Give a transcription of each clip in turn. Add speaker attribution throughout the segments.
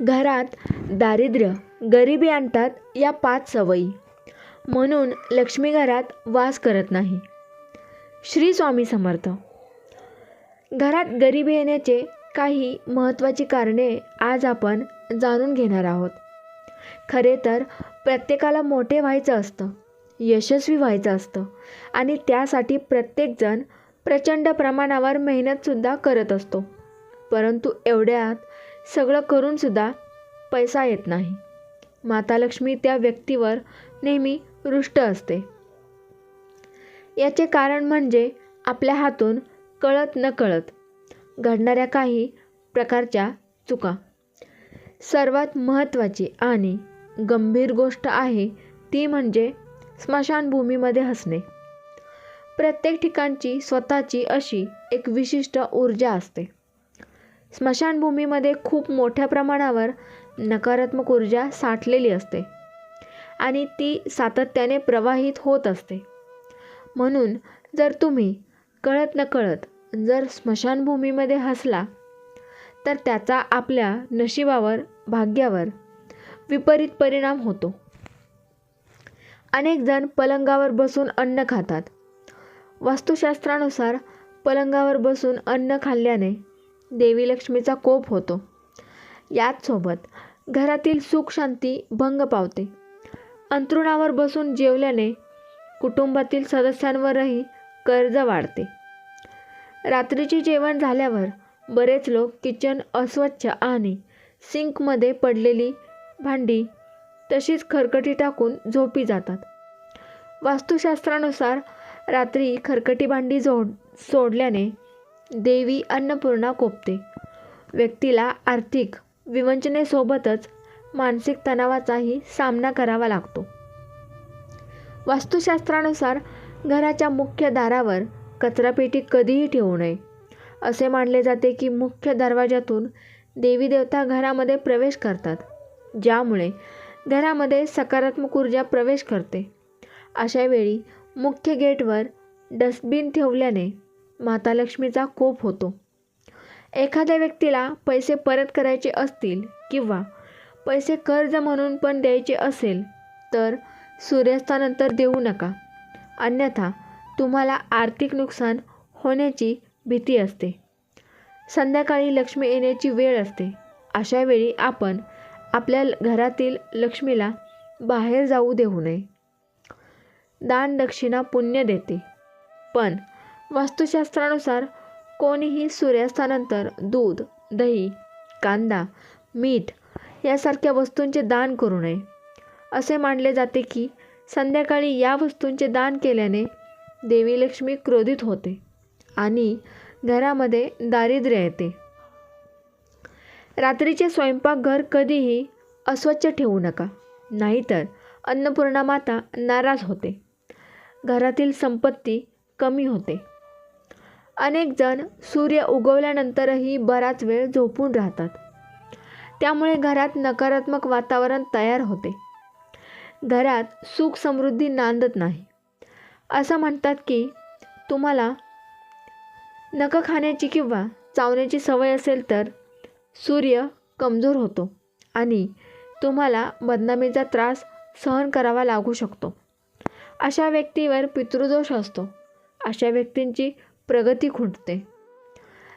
Speaker 1: घरात दारिद्र्य गरिबी आणतात या पाच सवयी. म्हणून लक्ष्मी घरात वास करत नाही. श्री स्वामी समर्थ. घरात गरिबी येण्याचे काही महत्त्वाची कारणे आज आपण जाणून घेणार आहोत. खरे तर प्रत्येकाला मोठे व्हायचं असतं यशस्वी व्हायचं असतं आणि त्यासाठी प्रत्येकजण प्रचंड प्रमाणावर मेहनतसुद्धा करत असतो. परंतु एवढ्यात सगळं करूनसुद्धा पैसा येत नाही. माता लक्ष्मी त्या व्यक्तीवर नेहमी रुष्ट असते. याचे कारण म्हणजे आपल्या हातून कळत न कळत घडणाऱ्या काही प्रकारच्या चुका. सर्वात महत्त्वाची आणि गंभीर गोष्ट आहे ती म्हणजे स्मशानभूमीमध्ये हसणे. प्रत्येक ठिकाणची स्वतःची अशी एक विशिष्ट ऊर्जा असते. स्मशानभूमीमध्ये खूप मोठ्या प्रमाणावर नकारात्मक ऊर्जा साठलेली असते आणि ती सातत्याने प्रवाहित होत असते. म्हणून जर तुम्ही कळत नकळत जर स्मशानभूमीमध्ये हसला तर त्याचा आपल्या नशिबावर भाग्यावर विपरीत परिणाम होतो. अनेक जण पलंगावर बसून अन्न खातात. वास्तुशास्त्रानुसार पलंगावर बसून अन्न खाल्ल्याने देवी लक्ष्मीचा कोप होतो. याचसोबत घरातील सुख शांती भंग पावते. अंथरुणावर बसून जेवल्याने कुटुंबातील सदस्यांवरही कर्ज वाढते. रात्रीचे जेवण झाल्यावर बरेच लोक किचन अस्वच्छ आणि सिंकमध्ये पडलेली भांडी तशीच खरकटी टाकून झोपी जातात. वास्तुशास्त्रानुसार रात्री खरकटी भांडी जोड सोडल्याने देवी अन्नपूर्णा कोपते. व्यक्तीला आर्थिक विवंचनेसोबतच मानसिक तणावाचाही सामना करावा लागतो. वास्तुशास्त्रानुसार घराच्या मुख्य दारावर कचरापेटी कधीही ठेवू नये. असे मानले जाते की मुख्य दरवाजातून देवी देवता घरामध्ये प्रवेश करतात ज्यामुळे घरामध्ये सकारात्मक ऊर्जा प्रवेश करते. अशावेळी मुख्य गेटवर डस्टबिन ठेवल्याने माता लक्ष्मीचा कोप होतो. एखाद्या व्यक्तीला पैसे परत करायचे असतील किंवा पैसे कर्ज म्हणून पण द्यायचे असेल तर सूर्यास्तानंतर देऊ नका. अन्यथा तुम्हाला आर्थिक नुकसान होण्याची भीती असते. संध्याकाळी लक्ष्मी येण्याची वेळ असते. अशा वेळी आपण आपल्या घरातील लक्ष्मीला बाहेर जाऊ देऊ नये. दान दक्षिणा पुण्य देते. पण वास्तुशास्त्रानुसार कोणीही सूर्यास्तानंतर दूध दही कांदा मीठ यासारख्या वस्तूंचे दान करू नये. असे मानले जाते की संध्याकाळी या वस्तूंचे दान केल्याने देवी लक्ष्मी क्रोधित होते आणि घरामध्ये दारिद्र्य येते. रात्रीचे स्वयंपाकघर कधीही अस्वच्छ ठेवू नका नाहीतर अन्नपूर्णा माता नाराज होते. घरातील संपत्ती कमी होते. अनेक जण सूर्य उगवल्यानंतरही बराच वेळ झोपून राहतात. त्यामुळे घरात नकारात्मक वातावरण तयार होते. घरात सुख समृद्धी नांदत नाही. असं म्हणतात की तुम्हाला नखं खाण्याची किंवा चावण्याची सवय असेल तर सूर्य कमजोर होतो आणि तुम्हाला बदनामीचा त्रास सहन करावा लागू शकतो. अशा व्यक्तीवर पितृदोष असतो. अशा व्यक्तींची प्रगती खुंटते.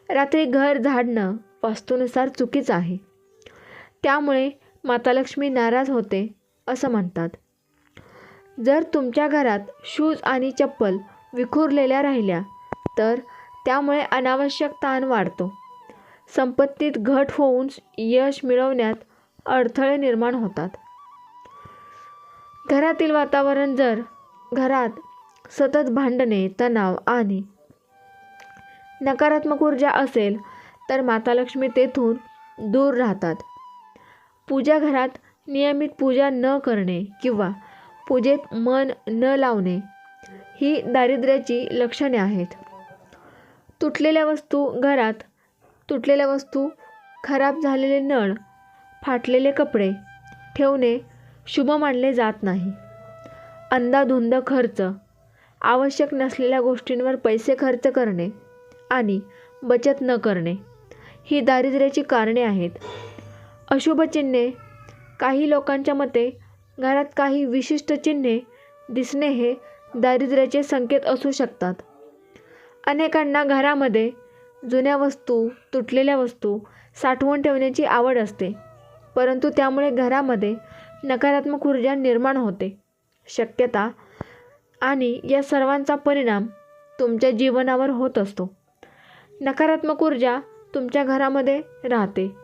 Speaker 1: रात्री घर झाडणं वास्तूनुसार चुकीचं आहे. त्यामुळे माता लक्ष्मी नाराज होते असं म्हणतात. जर तुमच्या घरात शूज आणि चप्पल विखुरलेल्या राहिल्या तर त्यामुळे अनावश्यक ताण वाढतो. संपत्तीत घट होऊन यश मिळवण्यात अडथळे निर्माण होतात. घरातील वातावरण जर घरात सतत भांडणे तणाव आणि नकारात्मक ऊर्जा असेल तर माता लक्ष्मी तेथून दूर राहतात. पूजा घरात नियमित पूजा न करणे किंवा पूजेत मन न लावणे ही दारिद्र्याची लक्षणे आहेत. तुटलेल्या वस्तू घरात तुटलेल्या वस्तू खराब झालेले नळ फाटलेले कपडे ठेवणे शुभ मानले जात नाही. अंदाधुंद खर्च आवश्यक नसलेल्या गोष्टींवर पैसे खर्च करणे आणि बचत न करणे. ही दारिद्र्याची कारणे आहेत. अशुभ चिन्हे. काही लोकांच्या मते घरात काही विशिष्ट चिन्हे दिसणे हे दारिद्र्याचे संकेत असू शकतात. अनेकांना घरामध्ये जुन्या वस्तू तुटलेल्या वस्तू साठवून ठेवण्याची आवड असते परंतु त्यामुळे घरामध्ये नकारात्मक ऊर्जा निर्माण होते. शक्यता आणि या सर्वांचा परिणाम तुमच्या जीवनावर होत असतो. नकारात्मक ऊर्जा तुमच्या घरामध्ये राहते.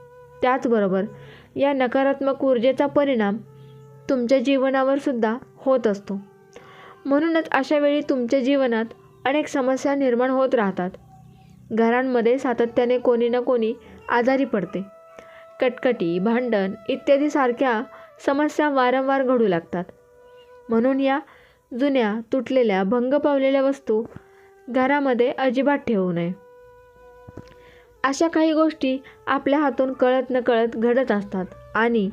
Speaker 1: त्याचबरोबर या नकारात्मक ऊर्जेचा परिणाम तुमच्या जीवनावर सुद्धा होत असतो. म्हणूनच अशा वेळी तुमच्या जीवनात अनेक समस्या निर्माण होत राहतात. घरांमध्ये सातत्याने कोणी ना कोणी आजारी पडते. कटकटी भांडण इत्यादी सारख्या समस्या वारंवार घडू लागतात. म्हणून या जुन्या तुटलेल्या भंग पावलेल्या वस्तू घरामध्ये अजिबात ठेवू नये. अशा काही गोष्टी आपल्या हातून कळत न कळत घडत असतात आणि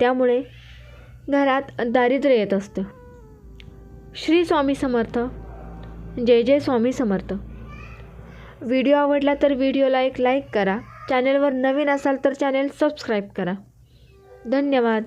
Speaker 1: त्यामुळे घरात दारिद्र्य येत असतं. श्री स्वामी समर्थ. जय जय स्वामी समर्थ. व्हिडिओ आवडला तर व्हिडिओला एक लाईक करा. चॅनेलवर नवीन असाल तर चॅनेल सबस्क्राईब करा. धन्यवाद.